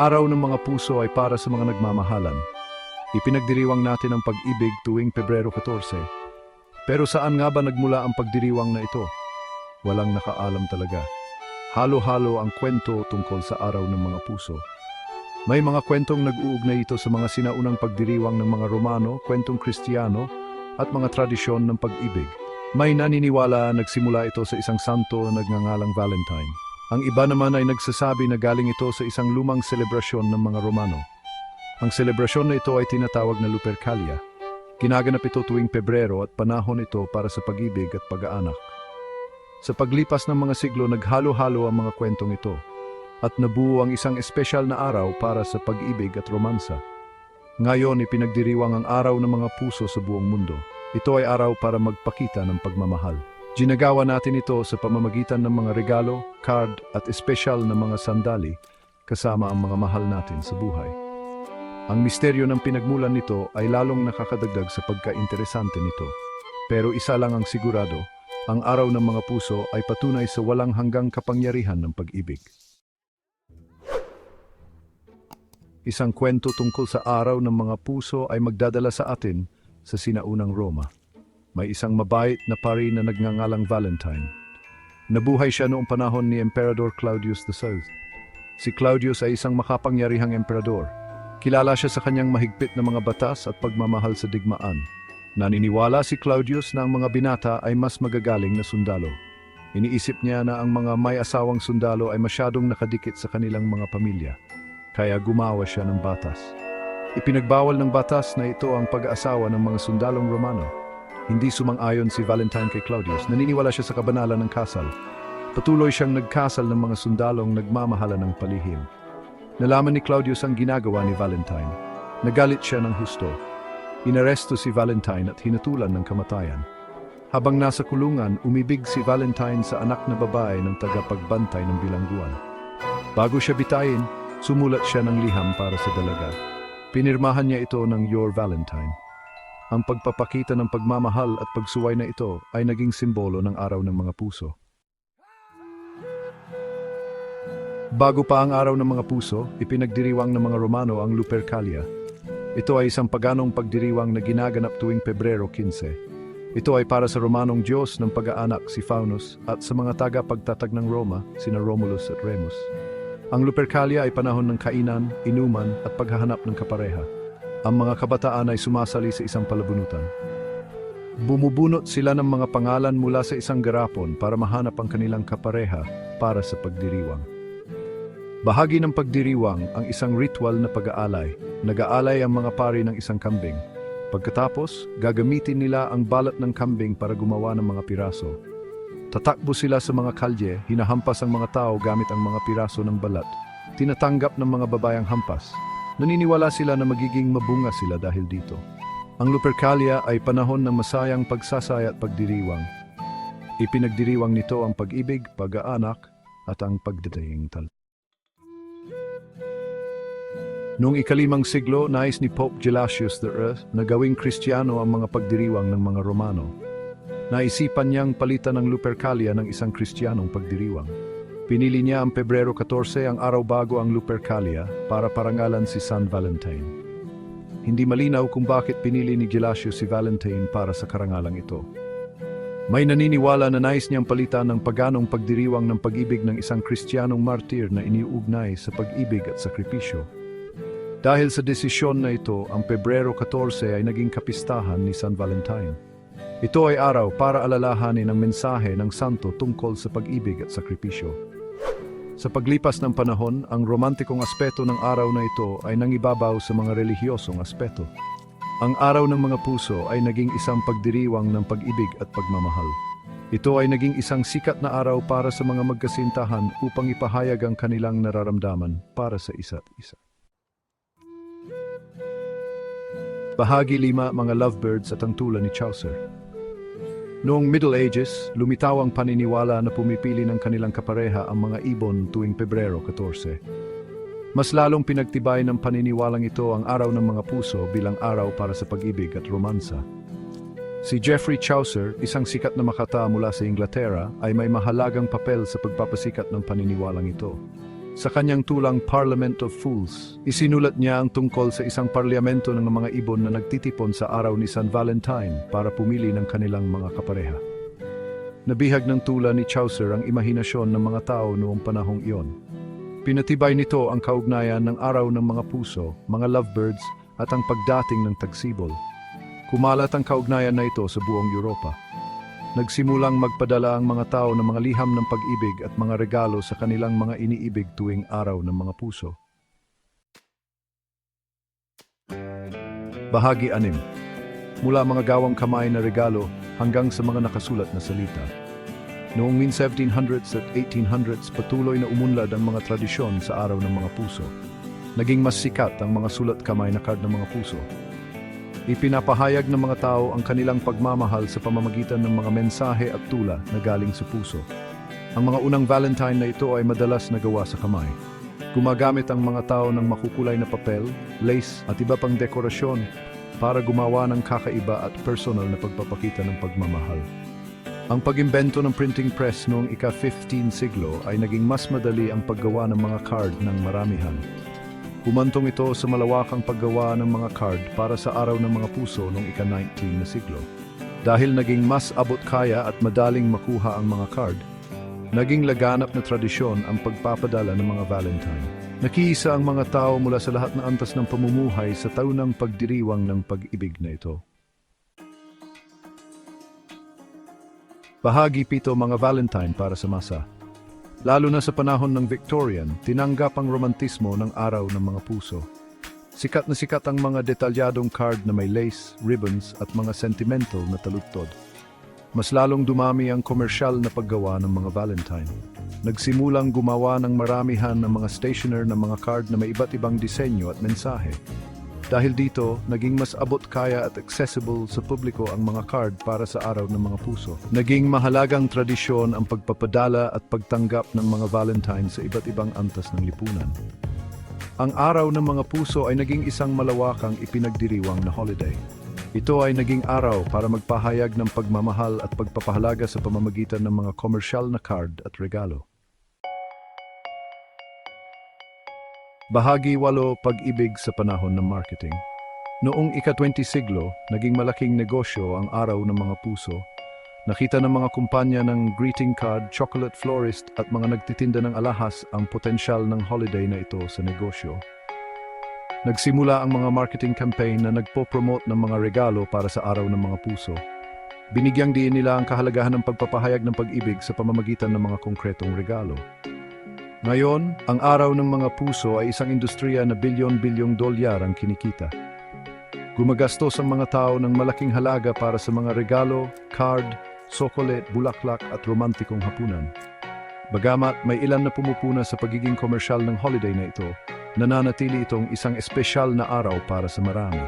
araw ng mga puso ay para sa mga nagmamahalan. Ipinagdiriwang natin ang pag-ibig tuwing Pebrero 14. Pero saan nga ba nagmula ang pagdiriwang na ito? Walang nakaalam talaga. Halo-halo ang kwento tungkol sa araw ng mga puso. May mga kwentong nag-uugnay ito sa mga sinaunang pagdiriwang ng mga Romano, kwentong Kristiyano, at mga tradisyon ng pag-ibig. May naniniwala nagsimula ito sa isang santo na nagngangalang Valentine. Ang iba naman ay nagsasabi na galing ito sa isang lumang selebrasyon ng mga Romano. Ang selebrasyon na ito ay tinatawag na Lupercalia. Ginaganap ito tuwing Pebrero at panahon ito para sa pag-ibig at pag-aanak. Sa paglipas ng mga siglo naghalo-halo ang mga kwentong ito at nabuo ang isang espesyal na araw para sa pag-ibig at romansa. Ngayon ipinagdiriwang ang araw ng mga puso sa buong mundo. Ito ay araw para magpakita ng pagmamahal. Ginagawa natin ito sa pamamagitan ng mga regalo, card at espesyal na mga sandali kasama ang mga mahal natin sa buhay. Ang misteryo ng pinagmulan nito ay lalong nakakadagdag sa pagkainteresante nito. Pero isa lang ang sigurado, ang araw ng mga puso ay patunay sa walang hanggang kapangyarihan ng pag-ibig. Isang kwento tungkol sa araw ng mga puso ay magdadala sa atin sa sinaunang Roma. May isang mabait na pari na nagngangalang Valentine. Nabuhay siya noong panahon ni Emperador Claudius III. Si Claudius ay isang makapangyarihang emperador. Kilala siya sa kanyang mahigpit na mga batas at pagmamahal sa digmaan. Naniniwala si Claudius na ang mga binata ay mas magagaling na sundalo. Iniisip niya na ang mga may asawang sundalo ay masyadong nakadikit sa kanilang mga pamilya. Kaya gumawa siya ng batas. Ipinagbawal ng batas na ito ang pag-aasawa ng mga sundalong Romano. Hindi sumang-ayon si Valentine kay Claudius. Naniniwala siya sa kabanalan ng kasal. Patuloy siyang nagkasal ng mga sundalong nagmamahala ng palihim. Nalaman ni Claudius ang ginagawa ni Valentine. Nagalit siya ng husto. Inaresto si Valentine at hinatulan ng kamatayan. Habang nasa kulungan, umibig si Valentine sa anak na babae ng tagapagbantay ng bilangguan. Bago siya bitayin, sumulat siya ng liham para sa dalaga. Pinirmahan niya ito ng Your Valentine. Ang pagpapakita ng pagmamahal at pagsuway na ito ay naging simbolo ng araw ng mga puso. Bago pa ang araw ng mga puso, ipinagdiriwang ng mga Romano ang Lupercalia. Ito ay isang paganong pagdiriwang na ginaganap tuwing Pebrero 15. Ito ay para sa Romanong Diyos ng pag-aanak si Faunus at sa mga taga-pagtatag ng Roma, sina Romulus at Remus. Ang Lupercalia ay panahon ng kainan, inuman at paghahanap ng kapareha. Ang mga kabataan ay sumasali sa isang palabunutan. Bumubunot sila ng mga pangalan mula sa isang garapon para mahanap ang kanilang kapareha para sa pagdiriwang. Bahagi ng pagdiriwang ang isang ritual na pag-aalay. Nag-aalay ang mga pari ng isang kambing. Pagkatapos, gagamitin nila ang balat ng kambing para gumawa ng mga piraso. Tatakbo sila sa mga kalye, hinahampas ang mga tao gamit ang mga piraso ng balat. Tinatanggap ng mga babayang hampas. Naniniwala sila na magiging mabunga sila dahil dito. Ang Lupercalia ay panahon ng masayang pagsasaya at pagdiriwang. Ipinagdiriwang nito ang pag-ibig, pag-aanak, at ang pagdadaing tal. Noong ikalimang siglo, nais ni Pope Gelasius III na gawing Kristiyano ang mga pagdiriwang ng mga Romano. Naisipan niyang palitan ng Lupercalia ng isang Kristiyanong pagdiriwang. Pinili niya ang Pebrero 14 ang araw bago ang Lupercalia para parangalan si San Valentine. Hindi malinaw kung bakit pinili ni Gelasius si Valentine para sa karangalang ito. May naniniwala na nais niyang palitan ng paganong pagdiriwang ng pag-ibig ng isang Kristiyanong martir na iniuugnay sa pag-ibig at sakripisyo. Dahil sa desisyon na ito, ang Pebrero 14 ay naging kapistahan ni San Valentine. Ito ay araw para alalahanin ang mensahe ng santo tungkol sa pag-ibig at sakripisyo. Sa paglipas ng panahon, ang romantikong aspeto ng araw na ito ay nangibabaw sa mga relihiyosong aspeto. Ang araw ng mga puso ay naging isang pagdiriwang ng pag-ibig at pagmamahal. Ito ay naging isang sikat na araw para sa mga magkasintahan upang ipahayag ang kanilang nararamdaman para sa isa't isa. Bahagi lima mga lovebirds at ang tula ni Chaucer. Noong Middle Ages, lumitaw ang paniniwala na pumipili ng kanilang kapareha ang mga ibon tuwing Pebrero 14. Mas lalong pinagtibay ng paniniwalang ito ang araw ng mga puso bilang araw para sa pag-ibig at romansa. Si Geoffrey Chaucer, isang sikat na makata mula sa Inglaterra, ay may mahalagang papel sa pagpapasikat ng paniniwalang ito. Sa kanyang tulang Parliament of Fools, isinulat niya ang tungkol sa isang parlamento ng mga ibon na nagtitipon sa araw ni San Valentine para pumili ng kanilang mga kapareha. Nabihag ng tula ni Chaucer ang imahinasyon ng mga tao noong panahong iyon. Pinatibay nito ang kaugnayan ng araw ng mga puso, mga lovebirds at ang pagdating ng tagsibol. Kumalat ang kaugnayan na ito sa buong Europa. Nagsimulang magpadala ang mga tao ng mga liham ng pag-ibig at mga regalo sa kanilang mga iniibig tuwing araw ng mga puso. Bahagi 6 Mula mga gawang kamay na regalo hanggang sa mga nakasulat na salita. Noong min 1700s at 1800s patuloy na umunlad ang mga tradisyon sa araw ng mga puso. Naging mas sikat ang mga sulat kamay na card ng mga puso. Ipinapahayag ng mga tao ang kanilang pagmamahal sa pamamagitan ng mga mensahe at tula na galing sa puso. Ang mga unang Valentine na ito ay madalas nagawa sa kamay. Gumagamit ang mga tao ng makukulay na papel, lace at iba pang dekorasyon para gumawa ng kakaiba at personal na pagpapakita ng pagmamahal. Ang pag-imbento ng printing press noong ika-15 siglo ay naging mas madali ang paggawa ng mga card ng maramihan. Humantong ito sa malawakang paggawa ng mga card para sa araw ng mga puso noong ika-19 na siglo. Dahil naging mas abot kaya at madaling makuha ang mga card, naging laganap na tradisyon ang pagpapadala ng mga Valentine. Nakiisa ang mga tao mula sa lahat ng antas ng pamumuhay sa taunang pagdiriwang ng pag-ibig na ito. Bahagi pito mga Valentine para sa masa. Lalo na sa panahon ng Victorian, tinanggap ang romantismo ng araw ng mga puso. Sikat na sikat ang mga detalyadong card na may lace, ribbons at mga sentimental na taludtod. Mas lalong dumami ang komersyal na paggawa ng mga Valentine. Nagsimulang gumawa ng maramihan ng mga stationer ng mga card na may iba't ibang disenyo at mensahe. Dahil dito, naging mas abot kaya at accessible sa publiko ang mga card para sa araw ng mga puso. Naging mahalagang tradisyon ang pagpapadala at pagtanggap ng mga Valentine sa iba't ibang antas ng lipunan. Ang araw ng mga puso ay naging isang malawakang ipinagdiriwang na holiday. Ito ay naging araw para magpahayag ng pagmamahal at pagpapahalaga sa pamamagitan ng mga komersyal na card at regalo. Bahagi 8 Pag-ibig sa panahon ng marketing. Noong ika-20 siglo, naging malaking negosyo ang araw ng mga puso. Nakita ng mga kumpanya ng greeting card, chocolate florist at mga nagtitinda ng alahas ang potensyal ng holiday na ito sa negosyo. Nagsimula ang mga marketing campaign na nagpo-promote ng mga regalo para sa araw ng mga puso. Binigyang diin nila ang kahalagahan ng pagpapahayag ng pag-ibig sa pamamagitan ng mga konkretong regalo. Ngayon, ang araw ng mga puso ay isang industriya na bilyon-bilyong dolyar ang kinikita. Gumagastos ang mga tao ng malaking halaga para sa mga regalo, card, sokolet, bulaklak at romantikong hapunan. Bagamat may ilan na pumupuna sa pagiging komersyal ng holiday na ito, nananatili itong isang espesyal na araw para sa marami.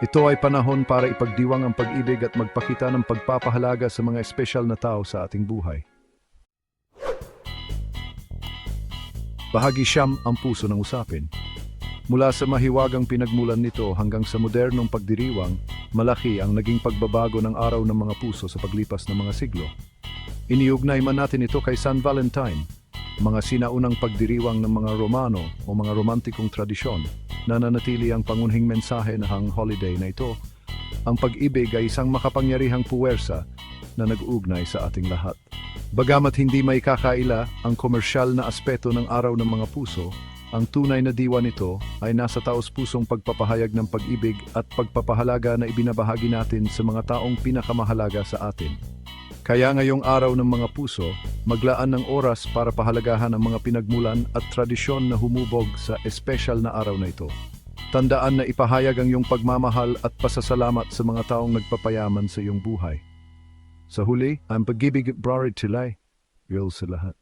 Ito ay panahon para ipagdiwang ang pag-ibig at magpakita ng pagpapahalaga sa mga espesyal na tao sa ating buhay. Bahagi siyam ang puso ng usapin. Mula sa mahiwagang pinagmulan nito hanggang sa modernong pagdiriwang, malaki ang naging pagbabago ng araw ng mga puso sa paglipas ng mga siglo. Iniugnay man natin ito kay San Valentine, mga sinaunang pagdiriwang ng mga Romano o mga romantikong tradisyon, nananatili ang pangunhing mensahe na hang holiday na ito. Ang pag-ibig ay isang makapangyarihang puwersa na nag-uugnay sa ating lahat. Bagamat hindi may kakaila ang komersyal na aspeto ng araw ng mga puso, ang tunay na diwa nito ay nasa taos-pusong pagpapahayag ng pag-ibig at pagpapahalaga na ibinabahagi natin sa mga taong pinakamahalaga sa atin. Kaya ngayong araw ng mga puso, maglaan ng oras para pahalagahan ang mga pinagmulan at tradisyon na humubog sa espesyal na araw na ito. Tandaan na ipahayag ang iyong pagmamahal at pasasalamat sa mga taong nagpapayaman sa iyong buhay. Sa huli, ang pag-ibig at tilay, real sa lahat.